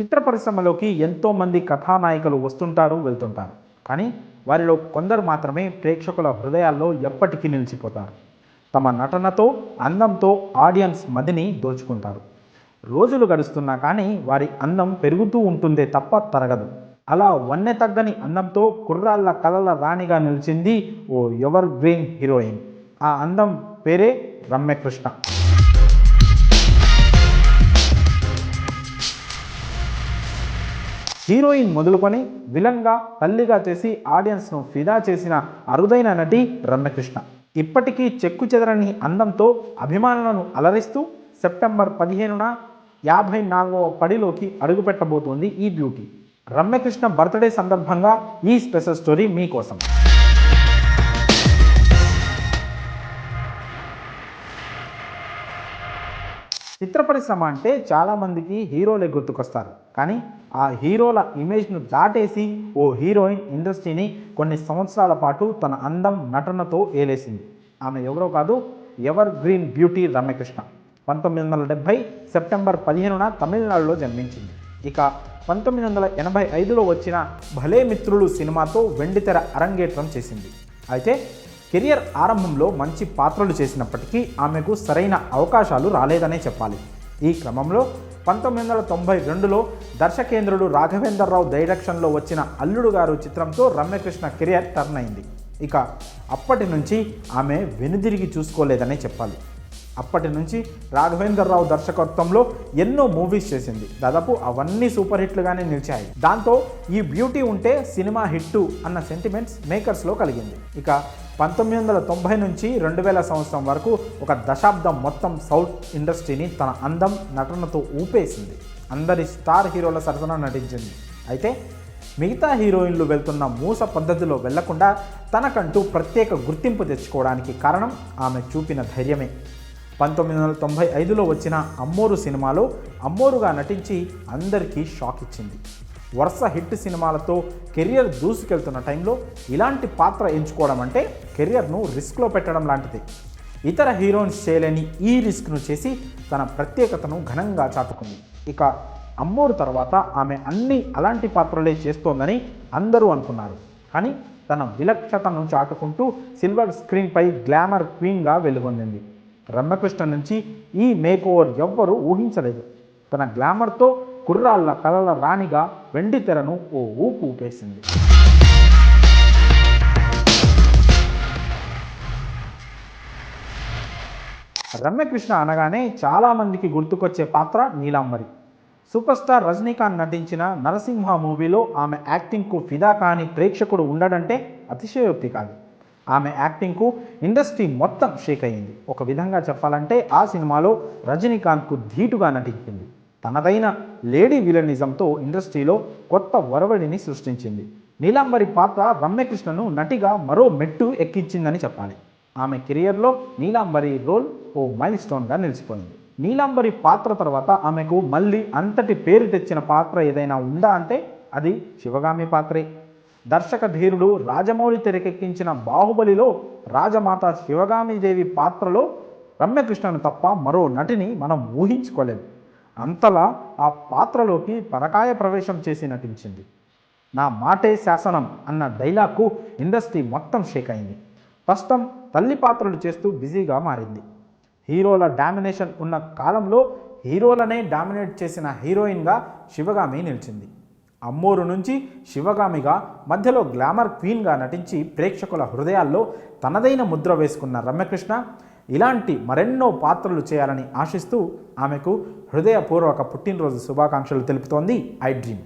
చిత్ర పరిశ్రమలోకి ఎంతోమంది కథానాయకులు వస్తుంటారు వెళ్తుంటారు. కానీ వారిలో కొందరు మాత్రమే ప్రేక్షకుల హృదయాల్లో ఎప్పటికీ నిలిచిపోతారు. తమ నటనతో అందంతో ఆడియన్స్ మదిని దోచుకుంటారు. రోజులు గడుస్తున్నా కానీ వారి అందం పెరుగుతూ ఉంటుందే తప్ప తరగదు. అలా వన్నె తగ్గని అందంతో కుర్రాళ్ళ కలల రాణిగా నిలిచింది ఓ ఎవర్ గ్రీన్ హీరోయిన్. ఆ అందం పేరే రమ్యకృష్ణ. హీరోయిన్ మొదలుకొని విలన్గా తల్లిగా చేసి ఆడియన్స్ను ఫిదా చేసిన అరుదైన నటి రమ్యకృష్ణ. ఇప్పటికీ చెక్కు చెదరని అందంతో అభిమానులను అలరిస్తూ సెప్టెంబర్ పదిహేనున యాభై నాలుగవ పడిలోకి అడుగుపెట్టబోతోంది ఈ బ్యూటీ. రమ్యకృష్ణ బర్త్డే సందర్భంగా ఈ స్పెషల్ స్టోరీ మీకోసం. చిత్ర పరిశ్రమ అంటే చాలామందికి హీరోలే గుర్తుకొస్తారు. కానీ ఆ హీరోల ఇమేజ్ను దాటేసి ఓ హీరోయిన్ ఇండస్ట్రీని కొన్ని సంవత్సరాల పాటు తన అందం నటనతో ఏలేసింది. ఆమె ఎవరో కాదు ఎవర్ గ్రీన్ బ్యూటీ రమ్యకృష్ణ పంతొమ్మిది వందల డెబ్భై సెప్టెంబర్ పదిహేనున తమిళనాడులో జన్మించింది. ఇక పంతొమ్మిది వందల ఎనభై ఐదులో వచ్చిన భలే మిత్రులు సినిమాతో వెండితెర అరంగేట్రం చేసింది. అయితే కెరియర్ ఆరంభంలో మంచి పాత్రలు చేసినప్పటికీ ఆమెకు సరైన అవకాశాలు రాలేదనే చెప్పాలి. ఈ క్రమంలో పంతొమ్మిది వందల తొంభై రెండులో దర్శకేంద్రుడు రాఘవేంద్రరావు డైరెక్షన్లో వచ్చిన అల్లుడు గారు చిత్రంతో రమ్యకృష్ణ కెరియర్ టర్న్ అయింది. ఇక అప్పటి నుంచి ఆమె వెనుదిరిగి చూసుకోలేదనే చెప్పాలి. అప్పటి నుంచి రాఘవేంద్రరావు దర్శకత్వంలో ఎన్నో మూవీస్ చేసింది. దాదాపు అవన్నీ సూపర్ హిట్లుగానే నిలిచాయి. దాంతో ఈ బ్యూటీ ఉంటే సినిమా హిట్టు అన్న సెంటిమెంట్స్ మేకర్స్లో కలిగింది. ఇక పంతొమ్మిది వందల తొంభై నుంచి రెండు వేల సంవత్సరం వరకు ఒక దశాబ్దం మొత్తం సౌత్ ఇండస్ట్రీని తన అందం నటనతో ఊపేసింది. అందరి స్టార్ హీరోల సరసన నటించింది. అయితే మిగతా హీరోయిన్లు వెళ్తున్న మూస పద్ధతిలో వెళ్ళకుండా తనకంటూ ప్రత్యేక గుర్తింపు తెచ్చుకోవడానికి కారణం ఆమె చూపిన ధైర్యమే. పంతొమ్మిది వందల తొంభై ఐదులో వచ్చిన అమ్మోరు సినిమాలో అమ్మోరుగా నటించి అందరికీ షాక్ ఇచ్చింది. వరుస హిట్ సినిమాలతో కెరియర్ దూసుకెళ్తున్న టైంలో ఇలాంటి పాత్ర ఎంచుకోవడం అంటే కెరియర్ను రిస్క్లో పెట్టడం లాంటిది. ఇతర హీరోయిన్స్ చేయలేని ఈ రిస్క్ను చేసి తన ప్రత్యేకతను ఘనంగా చాటుకుంది. ఇక అమ్మోరు తర్వాత ఆమె అన్ని అలాంటి పాత్రలే చేస్తోందని అందరూ అనుకున్నారు. కానీ తన విలక్షతను చాటుకుంటూ సిల్వర్ స్క్రీన్పై గ్లామర్ క్వీన్గా వెలుగొందింది. రమ్యకృష్ణ నుంచి ఈ మేక్ ఓవర్ ఎవ్వరూ ఊహించలేదు. తన గ్లామర్తో కుర్రాళ్ళ కలల రాణిగా వెండి తెరను ఓ ఊపు ఊపేసింది. రమ్యకృష్ణ అనగానే చాలామందికి గుర్తుకొచ్చే పాత్ర నీలాంబరి. సూపర్ స్టార్ రజనీకాంత్ నటించిన నరసింహ మూవీలో ఆమె యాక్టింగ్కు ఫిదా కాని ప్రేక్షకుడు ఉండడంటే అతిశయోక్తి కాదు. ఆమె యాక్టింగ్కు ఇండస్ట్రీ మొత్తం షేక్ అయ్యింది. ఒక విధంగా చెప్పాలంటే ఆ సినిమాలో రజనీకాంత్కు ధీటుగా నటించింది. తనదైన లేడీ విలనిజంతో ఇండస్ట్రీలో కొత్త వరవడిని సృష్టించింది. నీలాంబరి పాత్ర రమ్యకృష్ణను నటిగా మరో మెట్టు ఎక్కించిందని చెప్పాలి. ఆమె కెరియర్లో నీలాంబరి రోల్ ఓ మైల్ స్టోన్గా నిలిచిపోయింది. నీలాంబరి పాత్ర తర్వాత ఆమెకు మళ్ళీ అంతటి పేరు తెచ్చిన పాత్ర ఏదైనా ఉందా అంటే అది శివగామి పాత్రే. దర్శక ధీరుడు రాజమౌళి తెరకెక్కించిన బాహుబలిలో రాజమాత శివగామిదేవి పాత్రలో రమ్యకృష్ణను తప్ప మరో నటిని మనం ఊహించుకోలేము అంతలా ఆ పాత్రలోకి పరకాయ ప్రవేశం చేసి నటించింది. నా మాటే శాసనం అన్న డైలాగ్కు ఇండస్ట్రీ మొత్తం షేక్ అయింది. ప్రస్తుతం తల్లి పాత్రలు చేస్తూ బిజీగా మారింది. హీరోల డామినేషన్ ఉన్న కాలంలో హీరోలనే డామినేట్ చేసిన హీరోయిన్గా శివగామి నిలిచింది. అమ్మూరు నుంచి శివగామిగా మధ్యలో గ్లామర్ క్వీన్గా నటించి ప్రేక్షకుల హృదయాల్లో తనదైన ముద్ర వేసుకున్న రమ్యకృష్ణ ఇలాంటి మరెన్నో పాత్రలు చేయాలని ఆశిస్తూ ఆమెకు హృదయపూర్వక పుట్టినరోజు శుభాకాంక్షలు తెలుపుతోంది ఐ డ్రీమ్.